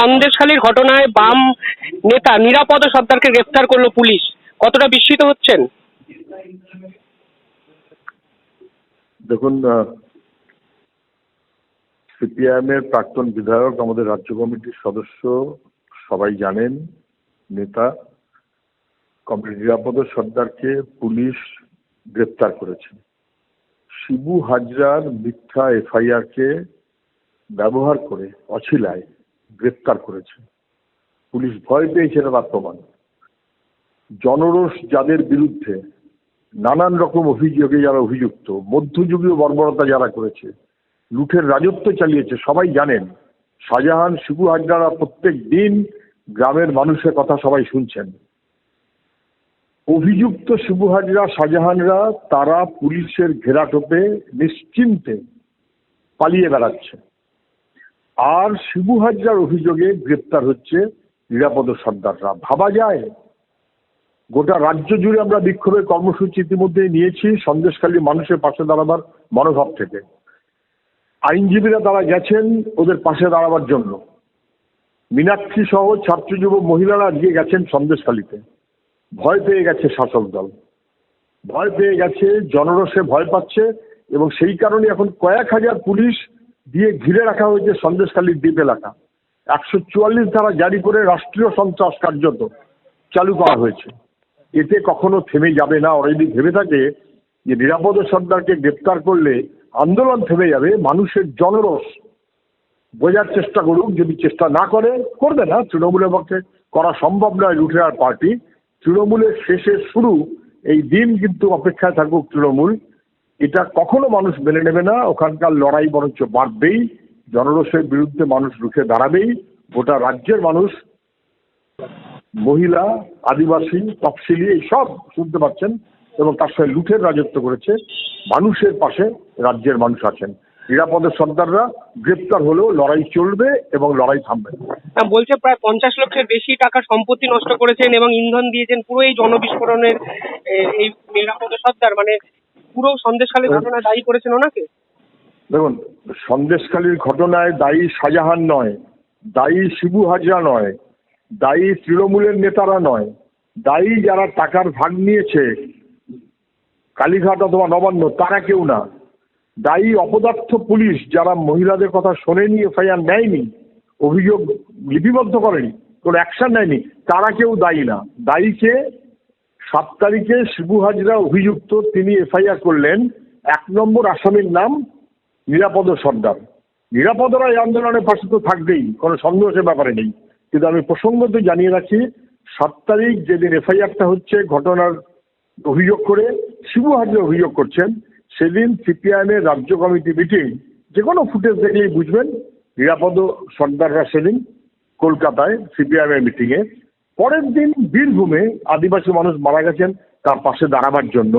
সন্দেশখালীর ঘটনায় বাম নেতা নিরাপদ সর্দারকে গ্রেফতার করল পুলিশ। কতটা বিস্মিত হচ্ছেন? দেখুন সিপিআইএম এর প্রাক্তন বিধায়ক, আমাদের রাজ্য কমিটির সদস্য, সবাই জানেন, নেতা, কমরেড নিরাপদ সর্দারকে পুলিশ গ্রেপ্তার করেছে। শিবু হাজরার মিথ্যা এফআইআর কে ব্যবহার করে অছিলায় গ্রেপ্তার করেছে। পুলিশ ভয় পেয়েছে তার প্রমাণ জনরোষ যাদের বিরুদ্ধে নানান রকম অভিযোগে যারা অভিযুক্ত, মধ্যযুগীয় বর্বরতা যারা করেছে, লুঠের রাজত্ব চালিয়েছে, সবাই জানেন, শাহজাহান, শিবু হাজরারা প্রত্যেক দিন গ্রামের মানুষের কথা সবাই শুনছেন। অভিযুক্ত শিবু হাজরা, শাহজাহানরা তারা পুলিশের ঘেরাটোপে নিশ্চিন্তে পালিয়ে বেড়াচ্ছে। আর শিবু হাজরার অভিযোগে গ্রেপ্তার হচ্ছে নিরাপদ সর্দাররা। ভাবা যায়, গোটা রাজ্য জুড়ে আমরা বিক্ষোভের কর্মসূচি ইতিমধ্যে নিয়েছি, সন্দেশখালী মানুষের পাশে দাঁড়াবার মনোভাব থেকে। আইনজীবীরা তারা গেছেন ওদের পাশে দাঁড়াবার জন্য। মীনাক্ষী সহ ছাত্র যুব মহিলারা আজকে গেছেন সন্দেশখালীতে। ভয় পেয়ে গেছে শাসক দল। ভয় পেয়ে গেছে, জনরসে ভয় পাচ্ছে এবং সেই কারণে এখন কয়েক হাজার পুলিশ দিয়ে ঘিরে রাখা হয়েছে সন্দেশখালীর দ্বীপ এলাকা। একশো চুয়াল্লিশ ধারা জারি করে রাষ্ট্রীয় সন্ত্রাস কার্যত চালু করা হয়েছে। এতে কখনো থেমে যাবে না। অলরেডি ভেবে থাকে যে নিরাপদ সর্দারকে গ্রেপ্তার করলে আন্দোলন থেমে যাবে, মানুষের জনরস বোঝার চেষ্টা করুক, যদি চেষ্টা না করে, করবে না। তৃণমূলের পক্ষে করা সম্ভব নয় লুঠেরার পার্টি। তৃণমূলের শেষে শুরু, এই দিন কিন্তু অপেক্ষায় থাকুক তৃণমূল। এটা কখনো মানুষ মেনে নেবে না। ওখানকার লড়াই বরঞ্চ বাড়বেই। জনরসের বিরুদ্ধে মানুষ রুখে দাঁড়াবেই। গোটা রাজ্যের মানুষ, মহিলা, আদিবাসী, তফসিলি, এই সব শুনতে পাচ্ছেন এবং তার সঙ্গে লুঠের রাজত্ব করেছে। মানুষের পাশে রাজ্যের মানুষ আছেন। নিরাপদের সর্দাররা গ্রেপ্তার হলেও লড়াই চলবে এবং লড়াই থামবে। না। বলছে প্রায় পঞ্চাশ লক্ষের বেশি টাকা সম্পত্তি নষ্ট করেছেন এবং ইন্ধন দিয়েছেন। পুরো এই জনবিস্ফোরণের এই নিরাপদ সর্দার মানে পুরো সন্দেশখালীর ঘটনা দায়ী করেছেন ওনাকে? দেখুন সন্দেশখালীর ঘটনায় দায়ী শাহজাহান নয় দায়ী শিবু হাজরা নয় দায়ী তৃণমূলের নেতারা নয় দায়ী যারা টাকার ভাগ নিয়েছে কালীঘাট অথবা নবান্ন তারা কেউ না। দায়ী অপদার্থ পুলিশ যারা মহিলাদের কথা শোনেনি এফআইআর নেয়নি অভিযোগ লিপিবদ্ধ করেনি কোনো অ্যাকশন নেয়নি তারা কেউ দায়ী না। দায়ী দায়ীকে সাত তারিখে শিবু হাজরা অভিযুক্ত, তিনি এফআইআর করলেন। এক নম্বর আসামির নাম নিরাপদ সর্দার। নিরাপদরা এই আন্দোলনের পাশে তো থাকবেই, কোনো সন্দেহের ব্যাপারে নেই। কিন্তু আমি প্রসঙ্গত জানিয়ে রাখি, সাত তারিখ যেদিন এফআইআরটা হচ্ছে, ঘটনার অভিযোগ করে শিবু হাজরা অভিযোগ করছেন, সেদিন সিপিআইএম এর রাজ্য কমিটি মিটিং, যে কোনো ফুটেজ দেখলেই বুঝবেন, নিরাপদ সর্দাররা সেদিন কলকাতায় সিপিআইএম এর মিটিংয়ে পরের দিন বীরভূমে আদিবাসী মানুষ মারা গেছেন তার পাশে দাঁড়াবার জন্য।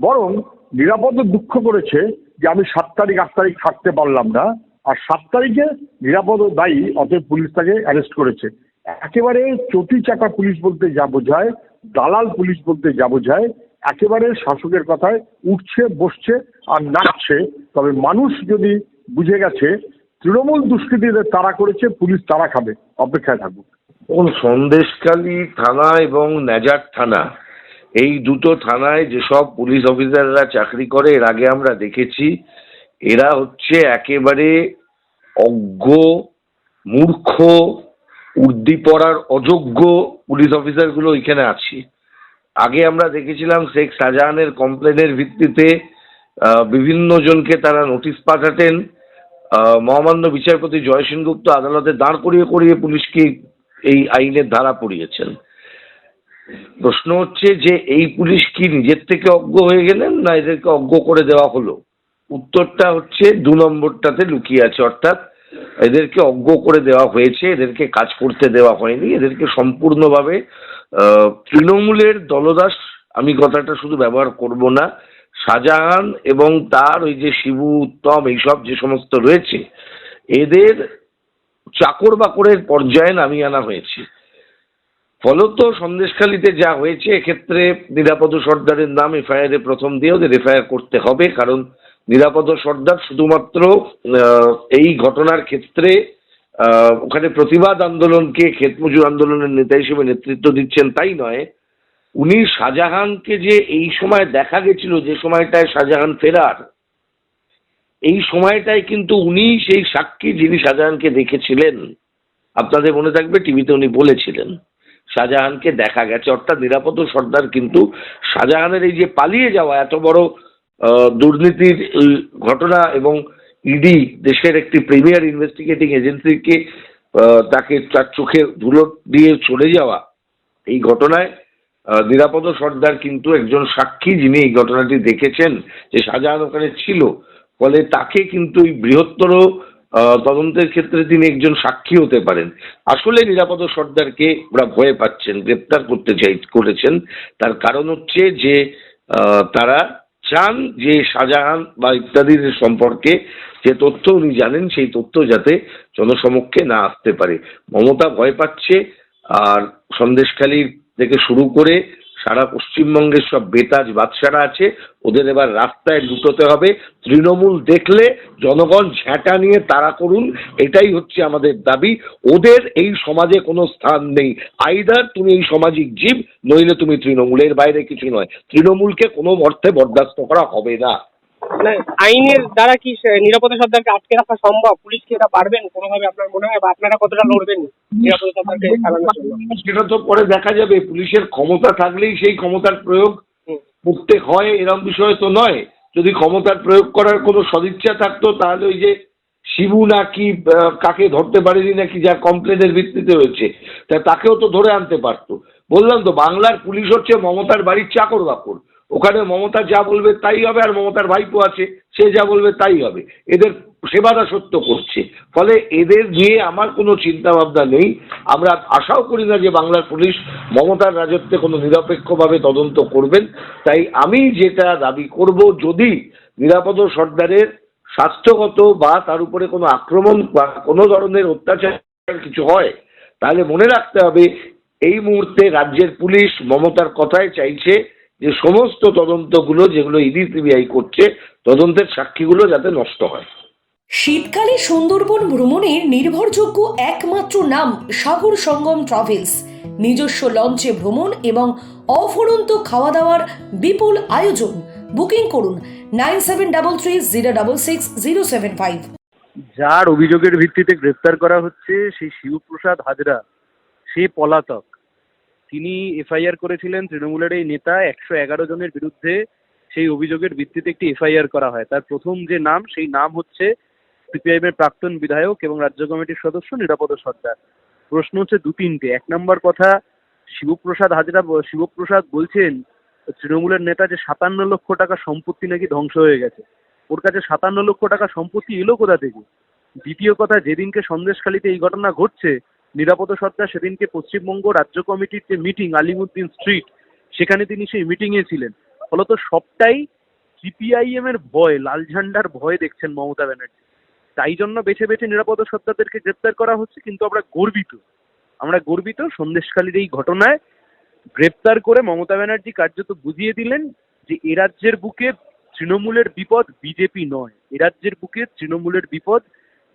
বরং নিরাপদ দুঃখ করেছে যে আমি সাত তারিখ, আট তারিখ থাকতে পারলাম না। আর সাত তারিখে নিরাপদ দায়ী, অতএব পুলিশ তাকে অ্যারেস্ট করেছে। একেবারে চটি চাকা পুলিশ বলতে যা বোঝায়, দালাল পুলিশ বলতে যা বোঝায়, একেবারে শাসকের কথায় উঠছে, বসছে আর নাচছে। তবে মানুষ যদি বুঝে গেছে, তৃণমূল দুষ্কৃতীদের তারা করেছে, পুলিশ তারা খাবে। অপেক্ষায় থাকুক। দেখুন সন্দেশখালী থানা এবং নেজার থানা, এই দুটো থানায় যেসব পুলিশ অফিসাররা চাকরি করে, এর আগে আমরা দেখেছি, এরা হচ্ছে একেবারে অজ্ঞ, মূর্খ উর্দি পড়ার অযোগ্য পুলিশ অফিসারগুলো এখানে আছে। আগে আমরা দেখেছিলাম শেখ শাহজাহানের কমপ্লেনের ভিত্তিতে বিভিন্ন জনকে তারা নোটিশ পাঠাতেন। মহামান্য বিচারপতি জয় সেনগুপ্ত আদালতে দাঁড় করিয়ে করিয়ে পুলিশকে এই আইনের ধারা পড়িয়েছেন। প্রশ্ন হচ্ছে যে এই পুলিশ কি নিজের থেকে অজ্ঞ হয়ে গেলেন না এদেরকে অজ্ঞ করে দেওয়া হলো? উত্তরটা হচ্ছে দু নম্বরটাতে লুকিয়ে আছে, অর্থাৎ এদেরকে অজ্ঞ করে দেওয়া হয়েছে, এদেরকে কাজ করতে দেওয়া হয়নি, এদেরকে সম্পূর্ণভাবে তৃণমূলের দলদাস, আমি কথাটা শুধু ব্যবহার করব না, শাহজাহান এবং তার ওই যে শিবু, উত্তম, এইসব যে সমস্ত রয়েছে, এদের চাকর বাকরের পর্যায়ে নামিয়ে আনা হয়েছে। ফলত সন্দেশখালীতে যা হয়েছে, এক্ষেত্রে নিরাপদ সর্দারের নাম এফআইআর প্রথম দিয়ে ওদের এফআইআর করতে হবে, কারণ নিরাপদ সর্দার শুধুমাত্র এই ঘটনার ক্ষেত্রে ওখানে প্রতিবাদ আন্দোলনকে ক্ষেত মজুর আন্দোলনের নেতা হিসেবে নেতৃত্ব দিচ্ছেন তাই নয়। উনি শাহজাহানকে যে এই সময় দেখা গেছিল, যে সময়টায় শাহজাহান ফেরার এই সময়টায় কিন্তু উনি সেই সাক্ষী যিনি শাহজাহানকে দেখেছিলেন, আপনাদের মনে থাকবে, টিভিতে উনি বলেছিলেন, শাহজাহানকে দেখা গেছে। অর্থাৎ নিরাপদ সর্দার কিন্তু শাহজাহানের এই যে পালিয়ে যাওয়া, এত বড় দুর্নীতির ঘটনা এবং ইডি দেশের একটি প্রিমিয়ার ইনভেস্টিগেটিং এজেন্সিকে তাকে তার চোখে ধুলো দিয়ে চলে যাওয়া, এই ঘটনায় নিরাপদ সর্দার কিন্তু একজন সাক্ষী যিনি এই ঘটনাটি দেখেছেন, যে শাহজাহান ওখানে ছিল। ফলে তাকে কিন্তু এই বৃহত্তর তদন্তের ক্ষেত্রে তিনি একজন সাক্ষী হতে পারেন। আসলে নিরাপদ সর্দারকে ওরা ভয় পাচ্ছেন, গ্রেপ্তার করতে চাই, করেছেন। তার কারণ হচ্ছে যে তারা চান যে শাহজাহান বা ইত্যাদির সম্পর্কে যে তথ্য উনি জানেন, সেই তথ্য যাতে জনসমক্ষে না আসতে পারে। মমতা ভয় পাচ্ছে, আর সন্দেশখালী থেকে শুরু করে সারা পশ্চিমবঙ্গের সব বেতাজ বাদশারা আছে, ওদের এবার রাস্তায় লুটোতে হবে। তৃণমূল দেখলে জনগণ ঝ্যাঁটা নিয়ে তাড়া করুন, এটাই হচ্ছে আমাদের দাবি। ওদের এই সমাজে কোনো স্থান নেই। আইদার তুমি এই সামাজিক জীব, নইলে তুমি তৃণমূলের বাইরে কিছু নয়। তৃণমূলকে কোনো অর্থে বরদাস্ত করা হবে না। মানে আইনের দ্বারা কি নিরাপত্তা সর্দারকে আটকে রাখা সম্ভব? পুলিশ কি এটা পারবেন? কোনোভাবে আপনার মনে হয় বা আপনারা কতটা লড়বেন নিরাপদ সর্দারকে চালানোর জন্য? সেটা তো পরে দেখা যাবে। পুলিশের ক্ষমতা থাকলেই সেই ক্ষমতার প্রয়োগ করতে হয় এরকম বিষয় তো নয়। যদি ক্ষমতার প্রয়োগ করার কোনো সদিচ্ছা থাকতো তাহলে ওই যে শিবু নাকি আহ, কাকে ধরতে পারেনি নাকি যা কমপ্লেনের ভিত্তিতে হয়েছে তা তাকেও তো ধরে আনতে পারতো। বললাম তো বাংলার পুলিশ হচ্ছে মমতার বাড়ির চাকর বাকর ওখানে মমতা যা বলবে তাই হবে আর মমতার ভাইপো আছে, সে যা বলবে তাই হবে। এদের সেবা সত্য করছে। ফলে এদের নিয়ে আমার কোনো চিন্তা ভাবনা নেই। আমরা আশাও করি না যে বাংলার পুলিশ মমতার রাজত্বে কোনো নিরপেক্ষভাবে তদন্ত করবেন। তাই আমি যেটা দাবি করব, যদি নিরাপদ সর্দারের স্বাস্থ্যগত বা তার উপরে কোনো আক্রমণ বা কোনো ধরনের অত্যাচার কিছু হয়, তাহলে মনে রাখতে হবে, এই মুহূর্তে রাজ্যের পুলিশ মমতার কথায় চাইছে। যে সমস্ত তদন্তগুলো যেগুলো ইডি সিবিআই করছে তদন্তের সাক্ষীগুলো যাতে নষ্ট হয়। শীতকালে সুন্দরবন ভ্রমণের নির্ভরযোগ্য একমাত্র নাম সাগর সঙ্গম ট্রাভেলস। নিজস্ব লঞ্চে ভ্রমণ এবং অফুরন্ত খাওয়া দাওয়ার বিপুল আয়োজন। বুকিং করুন nine seven double three zero double six zero seven five. যার অভিযোগের ভিত্তিতে গ্রেফতার করা হচ্ছে সেই শিবপ্রসাদ হাজরা সে পলাতক। তিনি এফআইআর করেছিলেন, তৃণমূলের এই নেতা একশো এগারো জনের বিরুদ্ধে সেই অভিযোগের ভিত্তিতে একটি এফআইআর করা হয়। তার প্রথম যে নাম, সেই নাম হচ্ছে সিপিআইএম এর প্রাক্তন বিধায়ক এবং রাজ্য কমিটির সদস্য নিরাপদ সর্দার প্রশ্ন হচ্ছে দু তিনটে। এক নম্বর কথা, শিবপ্রসাদ হাজরা, শিবপ্রসাদ বলছেন, তৃণমূলের নেতা যে সাতান্ন লক্ষ টাকা সম্পত্তি নাকি ধ্বংস হয়ে গেছে। ওর কাছে সাতান্ন লক্ষ টাকা সম্পত্তি এলো কোথা থেকে? দ্বিতীয় কথা, যেদিনকে সন্দেশখালিতে এই ঘটনা ঘটছে নিরাপদ সত্ত্বা সেদিনকে পশ্চিমবঙ্গ রাজ্য কমিটির যে মিটিং আলিমুদ্দিন স্ট্রিট সেখানে তিনি সেই মিটিংয়ে ছিলেন। ফলত সবটাই সিপিআইএম এর ভয়, লাল ঝান্ডার ভয় দেখছেন মমতা ব্যানার্জি। তাই জন্য বেছে বেছে নিরাপদ সত্ত্বাদেরকে গ্রেপ্তার করা হচ্ছে, কিন্তু আমরা গর্বিত। আমরা গর্বিত সন্দেশকালীর এই ঘটনায় গ্রেপ্তার করে মমতা ব্যানার্জি কার্যত বুঝিয়ে দিলেন যে এ রাজ্যের বুকে তৃণমূলের বিপদ বিজেপি নয়। এ রাজ্যের বুকে তৃণমূলের বিপদ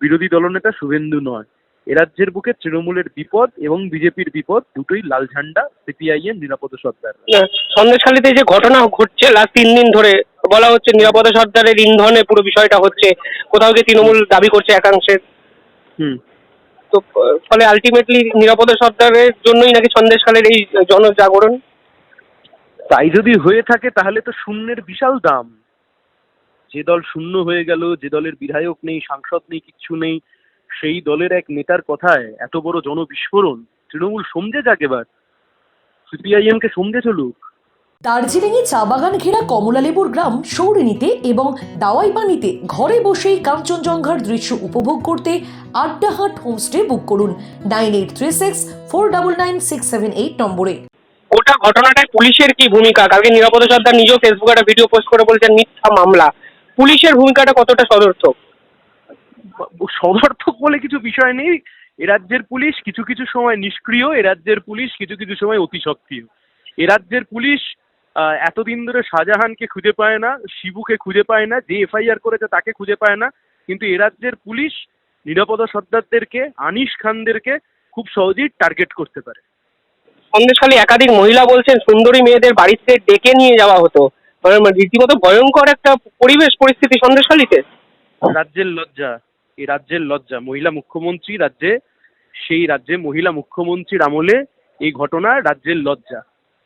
বিরোধী দলনেতা শুভেন্দু নয়। এ রাজ্যের বুকে তৃণমূলের বিপদ এবং বিজেপির বিপদ দুটোই লাল ঝান্ডা সিপিআইএম নিরাপদ সর্দার। সন্দেশখালীতে যে ঘটনা ঘটছে লাস্ট তিন দিন ধরে বলা হচ্ছে নিরাপদ সর্দারের ইন্ধনে পুরো বিষয়টা হচ্ছে কোথাও গিয়ে তৃণমূল দাবি করছে একাংশের হুম। তো ফলে আলটিমেটলি নিরাপদ সর্দারের জন্যই নাকি সন্দেশখালের এই জনজাগরণ? তাই যদি হয়ে থাকে তাহলে তো শূন্যের বিশাল দাম। যে দল শূন্য হয়ে গেল যে দলের বিধায়ক নেই সাংসদ নেই কিচ্ছু নেই সেই দলের এক নেতার কথায় এত বড় জনবিস্ফোরণ? তৃণমূল সমঝে যাক এবার। সিপিআইএম কে সমঝে চলুক। দার্জিলিংয়ে চা বাগান ঘেরা কমলালেবুর গ্রাম সৌরিনীতে এবং দাওয়াই পানিতে ঘরে বসেই কাঞ্চনজঙ্ঘার দৃশ্য উপভোগ করতে আড্ডাহাট হোমস্টে বুক করুন nine eight three six four double nine six seven eight নম্বরে। গোটা ঘটনাটায় পুলিশের কি ভূমিকা? কালকে নিরাপদ সর্দার নিজেও ফেসবুকে একটা ভিডিও পোস্ট করে বলছেন মিথ্যা মামলা। পুলিশের ভূমিকাটা কতটা সদর্থক? সদর্থক বলে কিছু বিষয় নেই। এ রাজ্যের পুলিশ কিছু কিছু সময় নিষ্ক্রিয় এ রাজ্যের পুলিশ কিছু কিছু সময় অতি সক্রিয় এ রাজ্যের পুলিশ এতদিন ধরে শাহজাহানকে খুঁজে পায় না শিবুকে খুঁজে পায় না যে এফআইআর করেছে তাকে খুঁজে পায় না। কিন্তু এ রাজ্যের পুলিশ নিরাপদা সর্দারদেরকে আনিস খানদেরকে খুব সহজেই টার্গেট করতে পারে। সন্দেশখালী একাধিক মহিলা বলছেন সুন্দরী মেয়েদের বাড়িতে ডেকে নিয়ে যাওয়া হতো। মানে রীতিমতো ভয়ঙ্কর একটা পরিবেশ পরিস্থিতি সন্দেশখালীতে রাজ্যের লজ্জা। এই রাজ্যের লজ্জা। মহিলা মুখ্যমন্ত্রী রাজ্যে, সেই রাজ্যে মহিলা মুখ্যমন্ত্রীর আমলে এই ঘটনা রাজ্যের লজ্জা।